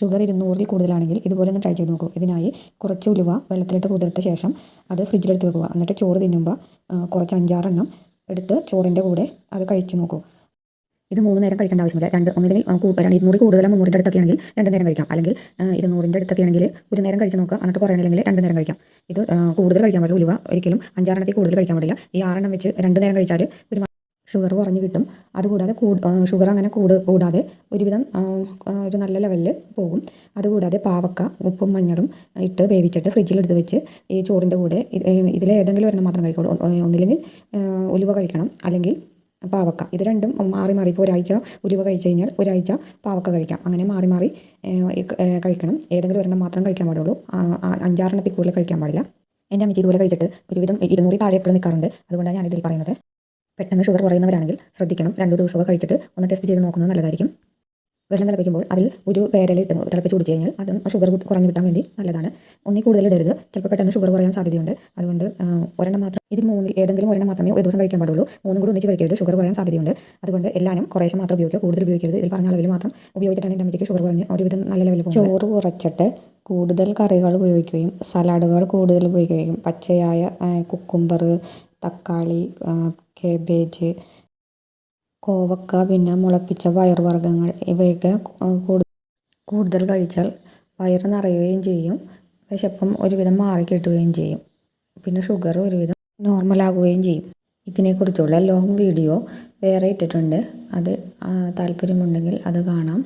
Sugar ഇരുന്നൂറിൽ കൂടുതലാണെങ്കിൽ ഇതുപോലെ ഒന്ന് ട്രൈ ചെയ്ത് നോക്കൂ. ഇതിനായി കുറച്ച് ഉലുവ വെള്ളത്തിലിട്ട് കുതിർത്ത ശേഷം അത് ഫ്രിഡ്ജിലെടുത്ത് വെക്കുക. എന്നിട്ട് ചോറ് തിന്നുമ്പോൾ കുറച്ച് അഞ്ചാറെണ്ണം എടുത്ത് ചോറിന്റെ കൂടെ അത് കഴിച്ചു നോക്കൂ. ഇത് മൂന്ന് നേരം കഴിക്കേണ്ട ആവശ്യമില്ല. രണ്ട് ഒന്നില്ലെങ്കിൽ രണ്ട് ഇരുന്നൂറ് കൂടുതലും മുന്നൂറിന്റെ അടുത്തൊക്കെ ആണെങ്കിൽ രണ്ട് നേരം കഴിക്കാം. അല്ലെങ്കിൽ ഇരുന്നൂറിന്റെ അടുത്തൊക്കെ ആണെങ്കിൽ ഒരു നേരം കഴിച്ച് നോക്കുക. എന്നിട്ട് കുറയണില്ലെങ്കിൽ രണ്ട് നേരം കഴിക്കാം. ഇത് കൂടുതൽ കഴിക്കാൻ പാടില്ല. ഉലുവ ഒരിക്കലും അഞ്ചാറെണ്ണത്തിൽ കൂടുതൽ കഴിക്കാൻ പാടില്ല. ഈ ആറെണ്ണം വെച്ച് രണ്ട് നേരം കഴിച്ചാൽ ഒരു ഷുഗർ കുറഞ്ഞ് കിട്ടും. അതുകൂടാതെ കൂട് ഷുഗർ അങ്ങനെ കൂട് കൂടാതെ ഒരുവിധം ഒരു നല്ല ലെവലിൽ പോകും. അതുകൂടാതെ പാവക്ക ഉപ്പും മഞ്ഞളും ഇട്ട് വേവിച്ചിട്ട് ഫ്രിഡ്ജിലെടുത്ത് വെച്ച് ഈ ചോറിന്റെ കൂടെ ഇത് ഇതിൽ ഏതെങ്കിലും ഒരെണ്ണം മാത്രം കഴിക്കുള്ളൂ ഒന്നില്ലെങ്കിൽ ഉലുവ കഴിക്കണം. അല്ലെങ്കിൽ പാവക്ക. ഇത് രണ്ടും മാറി മാറി ഇപ്പോൾ ഒരാഴ്ച ഉലുവ കഴിച്ച് കഴിഞ്ഞാൽ ഒരാഴ്ച പാവക്ക കഴിക്കാം. അങ്ങനെ മാറി മാറി കഴിക്കണം. ഏതെങ്കിലും ഒരെണ്ണം മാത്രം കഴിക്കാൻ പാടുള്ളൂ. അഞ്ചാറെണ്ണത്തിൽ കൂടുതൽ കഴിക്കാൻ പാടില്ല. എന്റെ അമ്മച്ചി ഇതുപോലെ കഴിച്ചിട്ട് ഒരുവിധം ഇരുന്നൂറിൽ താഴെ എപ്പോഴും നിൽക്കാറുണ്ട്. അതുകൊണ്ടാണ് ഞാനിതിൽ പറയുന്നത്. പെട്ടെന്ന് ഷുഗർ കുറയുന്നവരാണെങ്കിൽ ശ്രദ്ധിക്കണം. രണ്ടു ദിവസമൊക്കെ കഴിച്ചിട്ട് ഒന്ന് ടെസ്റ്റ് ചെയ്ത് നോക്കുന്നത് നല്ലതായിരിക്കും. വെള്ളം തിളപ്പിക്കുമ്പോൾ അതിൽ ഒരു പേരലിട്ട് തിളപ്പിച്ച് കുടിച്ച് കഴിഞ്ഞാൽ അതും ഷുഗർ കുറഞ്ഞു കിട്ടാൻ വേണ്ടി നല്ലതാണ്. ഒന്നി കൂടുതൽ ഇടരുത്. ചിലപ്പോൾ പെട്ടെന്ന് ഷുഗർ കുറയാൻ സാധ്യതയുണ്ട്. അതുകൊണ്ട് ഒരെണ്ണം മാത്രം ഇതിൽ മൂന്നിൽ ഏതെങ്കിലും ഒരെണ്ണം മാത്രമേ ഒരു ദിവസം കഴിക്കാൻ പാടുള്ളൂ. മൂന്നും കൂടി ഒന്നിച്ച് കഴിക്കരുത്. ഷുഗർ കുറയാൻ സാധ്യതയുണ്ട്. അതുകൊണ്ട് എല്ലാവരും കുറേശ്ശെ മാത്രം ഉപയോഗിക്കുക. കൂടുതൽ ഉപയോഗിക്കരുത്. ഇതിൽ പറഞ്ഞ അളവിൽ മാത്രം ഉപയോഗിച്ചിട്ടാണ് എന്റെ അമ്മയ്ക്ക് ഷുഗർ കുറഞ്ഞ് ഒരുവിധം നല്ല ലെവലിൽ പോകും ചോറ് കുറച്ചിട്ട് കൂടുതൽ കറികൾ ഉപയോഗിക്കുകയും സലാഡുകൾ കൂടുതൽ ഉപയോഗിക്കുകയും പച്ചയായ കുക്കുംബർ തക്കാളി കേബേജ് കോവക്ക പിന്നെ മുളപ്പിച്ച പയറുവർഗങ്ങൾ ഇവയൊക്കെ ആ, കൂടു- കൂടുതൽ കഴിച്ചാൽ വയറ് നിറയുകയും ചെയ്യും. വിശപ്പം ഒരുവിധം മാറി കിട്ടുകയും ചെയ്യും. പിന്നെ ഷുഗർ ഒരുവിധം നോർമലാകുകയും ചെയ്യും. ഇതിനെക്കുറിച്ചുള്ള ലോങ് വീഡിയോ വേറെ ഇട്ടിട്ടുണ്ട്. അത് താല്പര്യമുണ്ടെങ്കിൽ അത് കാണാം.